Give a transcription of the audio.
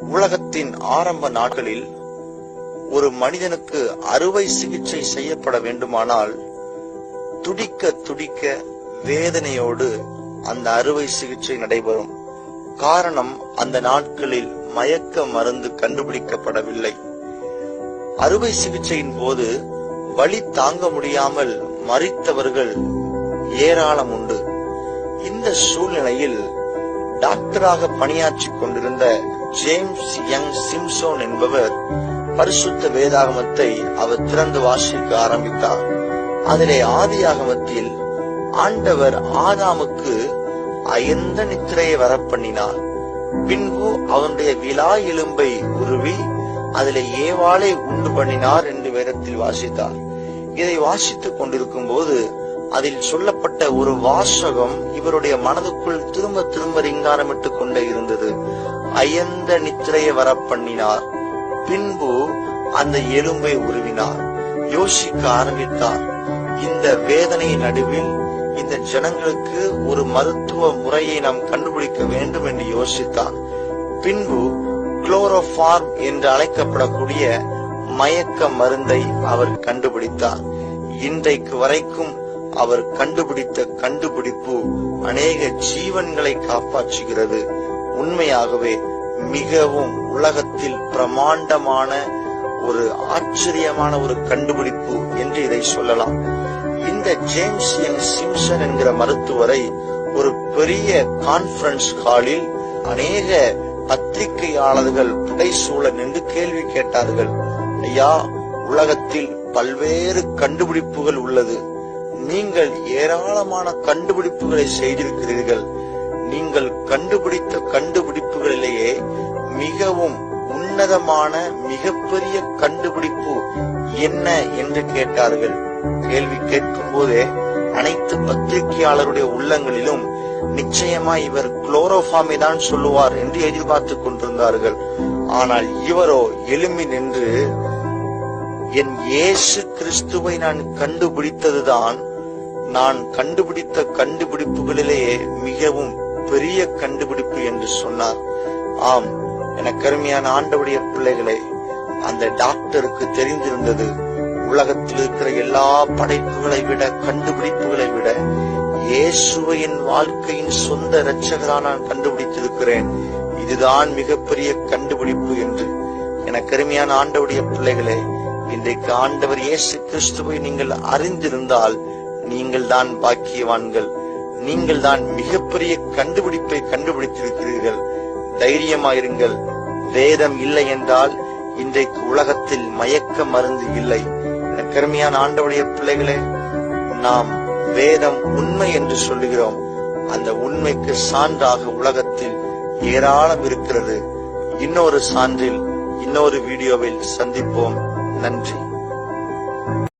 உலகத்தின் ஆரம்ப நாட்களில் ஒரு மனிதனுக்கு அறுவை சிகிச்சை செய்யப்பட வேண்டுமானால் துடிக்க துடிக்க வேதனையோடு அந்த அறுவை சிகிச்சை நடைபெறும். காரணம் அந்த நாட்களில் மயக்க மருந்து கண்டுபிடிக்கப்படவில்லை. அறுவை சிகிச்சையின் போது வலி தாங்க முடியாமல் மறித்தவர்கள் ஏராளம் உண்டு. இந்த சூழ்நிலையில் டாக்டராக பணியாற்றிக் கொண்டிருந்த ஜேம்ஸ் யங் சிம்சோன் என்பவர் பரிசுத்த வேதாகமத்தை அவர் திறந்து வாசிக்க ஆரம்பித்தார். அதிலே ஆதியாகமத்தில் ஆண்டவர் ஆதாமுக்கு அயர்ந்த நித்திரையை வரப்பண்ணினார். பின்பு அவனுடைய விலா எலும்பை உருவி அதிலே ஏவாளை உண்டு பண்ணினார் என்று வேதத்தில் வாசித்தார். இதை வாசித்துக் கொண்டிருக்கும் போது அதில் சொல்லப்பட்ட ஒரு வாசகம் இவருடைய மனதுக்குள் திரும்ப திரும்ப ரிங்காரமிட்டுக் கொண்டே இருந்தது. அயந்த நித்திரையை வரப்பண்ணினார் பின்பு அந்த எலும்பை உருவினார். யோசிக்க ஆரம்பித்தார். இந்த வேதனை நடுவில் இந்த ஜனங்களுக்கு ஒரு மருத்துவ முறையை நாம் கண்டுபிடிக்க வேண்டும் என்று யோசித்தார். பின்பு குளோரோஃபார்ம் என்று அழைக்கப்படக்கூடிய மயக்க மருந்தை அவர் கண்டுபிடித்தார். இன்றைக்கு வரைக்கும் அவர் கண்டுபிடித்த கண்டுபிடிப்பு அநேக ஜீவன்களை காப்பாற்றுகிறது. உண்மையாகவே மிகவும் உலகத்தில் பிரமாண்டமான ஒரு ஆச்சரியமான ஒரு கண்டுபிடிப்பு என்று இதை சொல்லலாம். இந்த ஜேம்ஸ் என் சிம்சன் என்கிற மருத்துவரை ஒரு பெரிய கான்பரன்ஸ் ஹாலில் அநேக பத்திரிகையாளர்கள் புடைசூழ நின்று கேள்வி கேட்டார்கள். ஐயா உலகத்தில் பல்வேறு கண்டுபிடிப்புகள் உள்ளது. நீங்கள் ஏராளமான கண்டுபிடிப்புகளை செய்திருக்கிறீர்கள். நீங்கள் கண்டுபிடித்த கண்டுபிடிப்புகளிலேயே மிகவும் உன்னதமான மிகப்பெரிய கண்டுபிடிப்பு என்ன என்று கேட்டார்கள். கேள்வி கேட்கும் போதே அனைத்து பத்திரிகையாளருடைய உள்ளங்களிலும் நிச்சயமா இவர் குளோரோஃபாமை தான் சொல்லுவார் என்று எதிர்பார்த்துக் கொண்டிருந்தார்கள். ஆனால் இவரோ எழும்பி நின்று என் இயேசு கிறிஸ்துவை நான் கண்டுபிடித்ததுதான் நான் கண்டுபிடித்த கண்டுபிடிப்புகளிலேயே மிகவும் பெரிய கண்டுபிடிப்பு என்று சொன்னார். ஆம் என கருமையான ஆண்டவுடைய பிள்ளைகளை அந்த டாக்டருக்கு தெரிந்திருந்தது உலகத்தில் இருக்கிற எல்லா படைப்புகளை விட கண்டுபிடிப்புகளை விட இயேசுவை என் வாழ்க்கையின் சொந்த இரட்சகரா நான் கண்டுபிடித்திருக்கிறேன். இதுதான் மிகப்பெரிய கண்டுபிடிப்பு என்று என கருமையான ஆண்டவுடைய பிள்ளைகளே இன்றைக்கு ஆண்டவர் இயேசு கிறிஸ்துவை நீங்கள் அறிந்திருந்தால் நீங்கள் தான் பாக்கியவான்கள். நீங்கள் தான் மிகப்பெரிய கண்டுபிடிப்பை கண்டுபிடித்திருக்கிறீர்கள். தைரியமாயிருங்கள். வேதம் இல்லை என்றால் இன்றைக்கு உலகத்தில் மயக்க மருந்து இல்லை. கருமையான ஆண்டவுடைய பிள்ளைகளே நாம் வேதம் உண்மை என்று சொல்லுகிறோம். அந்த உண்மைக்கு சான்றாக உலகத்தில் ஏராளம் இருக்கிறது. இன்னொரு சான்றில் இன்னொரு வீடியோவில் சந்திப்போம். நன்றி.